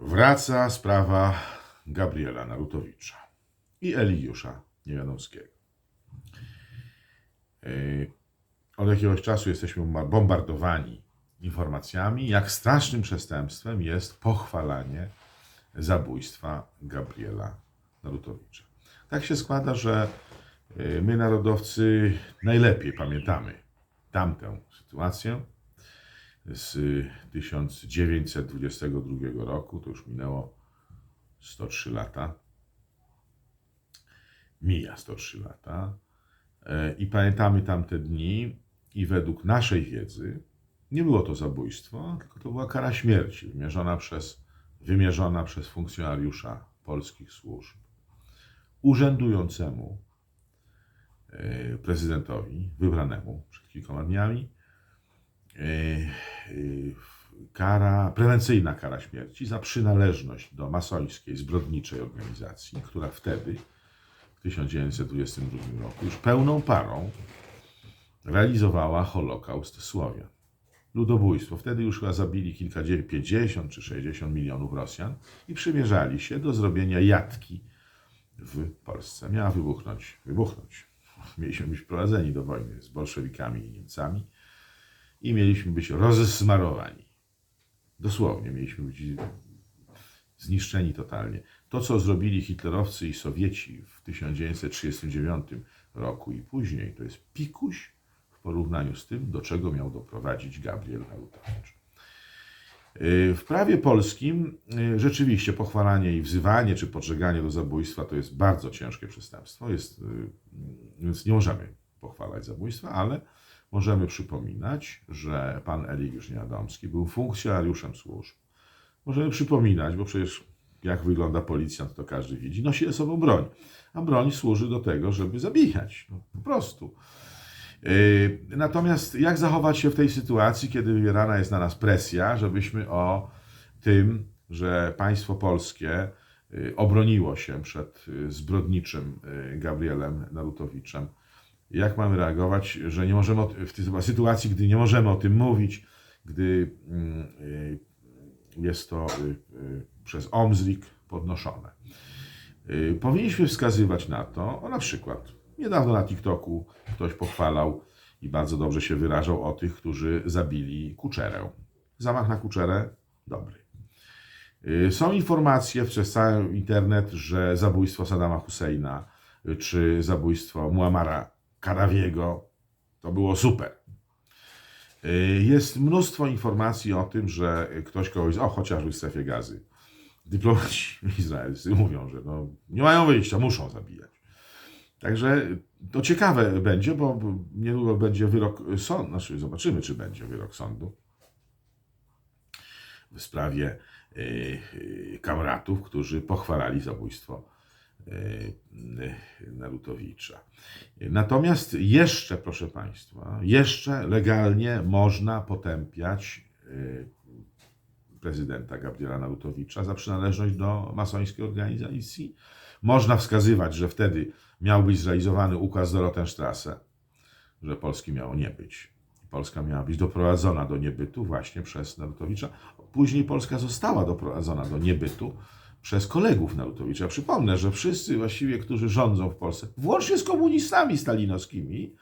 Wraca sprawa Gabriela Narutowicza i Eliusza Niewiadomskiego. Yy, Od jakiegoś czasu jesteśmy bombardowani informacjami, jak strasznym przestępstwem jest pochwalanie zabójstwa Gabriela Narutowicza. Tak się składa, że yy, my, narodowcy, najlepiej pamiętamy tamtę sytuację z 1922 roku, to już minęło 103 lata. Mija 103 lata. E, I pamiętamy tamte dni, i według naszej wiedzy nie było to zabójstwo, tylko to była kara śmierci wymierzona przez, wymierzona przez funkcjonariusza polskich służb urzędującemu e, prezydentowi, wybranemu przed kilkoma dniami, kara, prewencyjna kara śmierci za przynależność do masońskiej, zbrodniczej organizacji, która wtedy, w 1922 roku, już pełną parą realizowała Holokaust Słowian. Ludobójstwo. Wtedy już chyba zabili kilkadziesiąt, 50 czy 60 milionów Rosjan i przymierzali się do zrobienia jatki w Polsce. Miała wybuchnąć, wybuchnąć. Mieliśmy być prowadzeni do wojny z bolszewikami i Niemcami i mieliśmy być rozsmarowani. Dosłownie mieliśmy być zniszczeni totalnie. To, co zrobili hitlerowcy i Sowieci w 1939 roku i później, to jest pikuś w porównaniu z tym, do czego miał doprowadzić Gabriel Narutowicz. Yy, W prawie polskim yy, rzeczywiście pochwalanie i wzywanie czy podżeganie do zabójstwa to jest bardzo ciężkie przestępstwo, jest, yy, więc nie możemy pochwalać zabójstwa, ale możemy przypominać, że pan Eligiusz Niewiadomski był funkcjonariuszem służb. Możemy przypominać, bo przecież jak wygląda policjant, to każdy widzi, nosi ze sobą broń. A broń służy do tego, żeby zabijać. No, po prostu. Yy, Natomiast jak zachować się w tej sytuacji, kiedy wywierana jest na nas presja, żebyśmy o tym, że państwo polskie yy, obroniło się przed yy, zbrodniczym Gabrielem Narutowiczem, jak mamy reagować, że nie możemy w tej sytuacji, gdy nie możemy o tym mówić, gdy mm, yy, jest to y, y, przez OMZRIK podnoszone. Y, Powinniśmy wskazywać na to, o na przykład niedawno na TikToku ktoś pochwalał i bardzo dobrze się wyrażał o tych, którzy zabili Kuczerę. Zamach na Kuczerę dobry. Y, Są informacje przez cały internet, że zabójstwo Saddama Husseina y, czy zabójstwo Muamara Kadawiego to było super. Y, Jest mnóstwo informacji o tym, że ktoś kogoś, o chociażby w strefie gazy, dyplomaci izraelscy mówią, że no, nie mają wyjścia, muszą zabijać. Także to ciekawe będzie, bo niedługo będzie wyrok sądu, znaczy zobaczymy, czy będzie wyrok sądu w sprawie y, y, kamratów, którzy pochwalali zabójstwo Narutowicza. Natomiast jeszcze, proszę Państwa, jeszcze legalnie można potępiać y, prezydenta Gabriela Narutowicza za przynależność do masońskiej organizacji. Można wskazywać, że wtedy miał być zrealizowany ukaz Dorotenstrasse, że Polski miało nie być. Polska miała być doprowadzona do niebytu właśnie przez Narutowicza. Później Polska została doprowadzona do niebytu przez kolegów Narutowicza. Przypomnę, że wszyscy właściwie, którzy rządzą w Polsce, włącznie z komunistami stalinowskimi,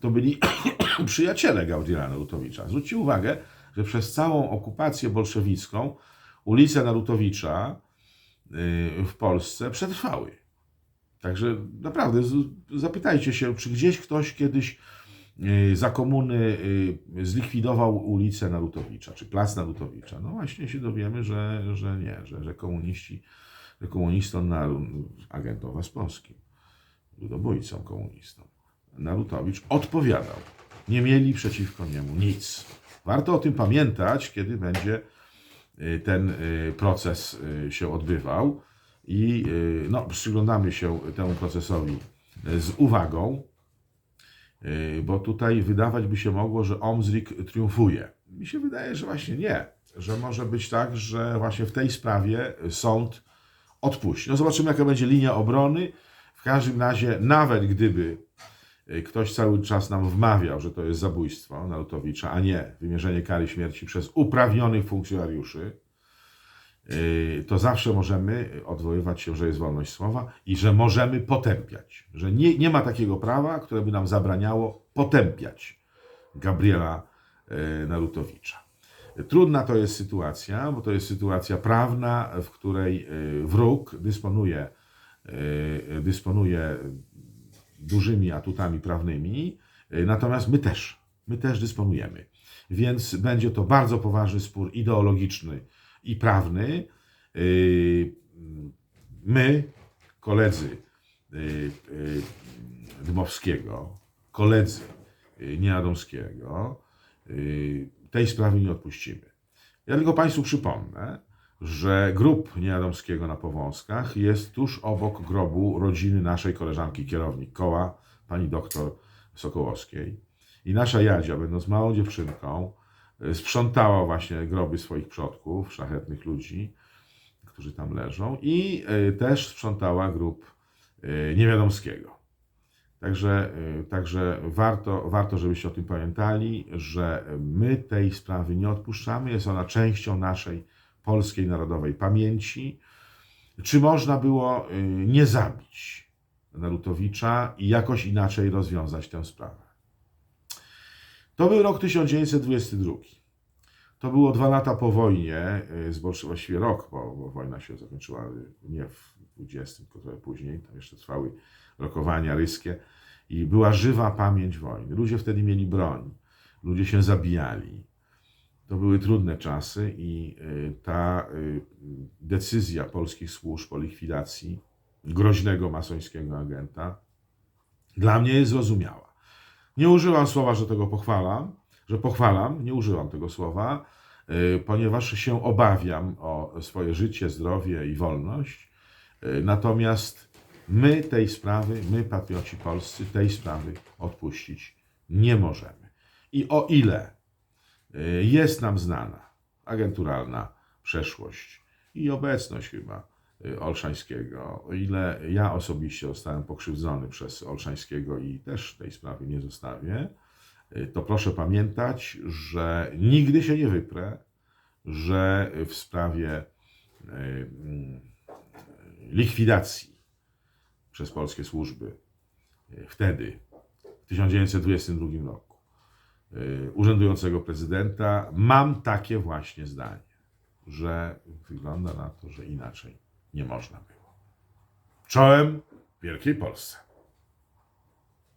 to byli przyjaciele Gabriela Narutowicza. Zwróćcie uwagę, że przez całą okupację bolszewicką ulice Narutowicza y, w Polsce przetrwały. Także naprawdę zapytajcie się, czy gdzieś ktoś kiedyś za komuny y, zlikwidował ulicę Narutowicza, czy plac Narutowicza. No właśnie się dowiemy, że, że nie, że, że komuniści, że komunistom, naru- agentom Waspowskim, ludobójcom komunistom, Narutowicz odpowiadał. Nie mieli przeciwko niemu nic. Warto o tym pamiętać, kiedy będzie y, ten y, proces y, się odbywał i y, no, przyglądamy się temu procesowi y, z uwagą, y, bo tutaj wydawać by się mogło, że OMZRIK triumfuje. Mi się wydaje, że właśnie nie, że może być tak, że właśnie w tej sprawie sąd odpuści. No zobaczymy, jaka będzie linia obrony. W każdym razie, nawet gdyby y, ktoś cały czas nam wmawiał, że to jest zabójstwo Narutowicza, a nie wymierzenie kary śmierci przez uprawnionych funkcjonariuszy, y, to zawsze możemy odwoływać się, że jest wolność słowa i że możemy potępiać. Że nie, nie ma takiego prawa, które by nam zabraniało potępiać Gabriela y, Narutowicza. Trudna to jest sytuacja, bo to jest sytuacja prawna, w której y, wróg dysponuje, dysponuje dużymi atutami prawnymi, natomiast my też, my też dysponujemy. Więc będzie to bardzo poważny spór ideologiczny i prawny. Y, My, koledzy y, y, Dmowskiego, koledzy Nieadomskiego, tej sprawy nie odpuścimy. Ja tylko Państwu przypomnę, że grób Nieadomskiego na Powązkach jest tuż obok grobu rodziny naszej koleżanki kierownik koła, pani doktor Sokołowskiej. I nasza Jadzia, będąc małą dziewczynką, sprzątała właśnie groby swoich przodków, szlachetnych ludzi, którzy tam leżą, i y, też sprzątała grób y, Niewiadomskiego. Także, y, także warto, warto, żebyście o tym pamiętali, że my tej sprawy nie odpuszczamy. Jest ona częścią naszej polskiej narodowej pamięci. Czy można było y, nie zabić Narutowicza i jakoś inaczej rozwiązać tę sprawę? To był rok 1922. To było dwa lata po wojnie, y, z Bolszy- właściwie rok, bo, bo wojna się zakończyła y, nie w 20, tylko trochę później, tam jeszcze trwały rokowania ryskie i była żywa pamięć wojny. Ludzie wtedy mieli broń, ludzie się zabijali. To były trudne czasy i y, ta decyzja polskich służb o likwidacji groźnego masońskiego agenta dla mnie jest zrozumiała. Nie używam słowa, że tego pochwalam, że pochwalam, nie używam tego słowa, y, ponieważ się obawiam o swoje życie, zdrowie i wolność. Y, Natomiast my tej sprawy, my patrioci polscy, tej sprawy odpuścić nie możemy. I o ile y, jest nam znana agenturalna przeszłość i obecność chyba Olszańskiego, o ile ja osobiście zostałem pokrzywdzony przez Olszańskiego i też tej sprawy nie zostawię, y, to proszę pamiętać, że nigdy się nie wyprę, że w sprawie y, mm, likwidacji przez polskie służby y, wtedy, w 1922 roku, y, urzędującego prezydenta, mam takie właśnie zdanie, że wygląda na to, że inaczej nie można było. Czołem Wielkiej Polsce.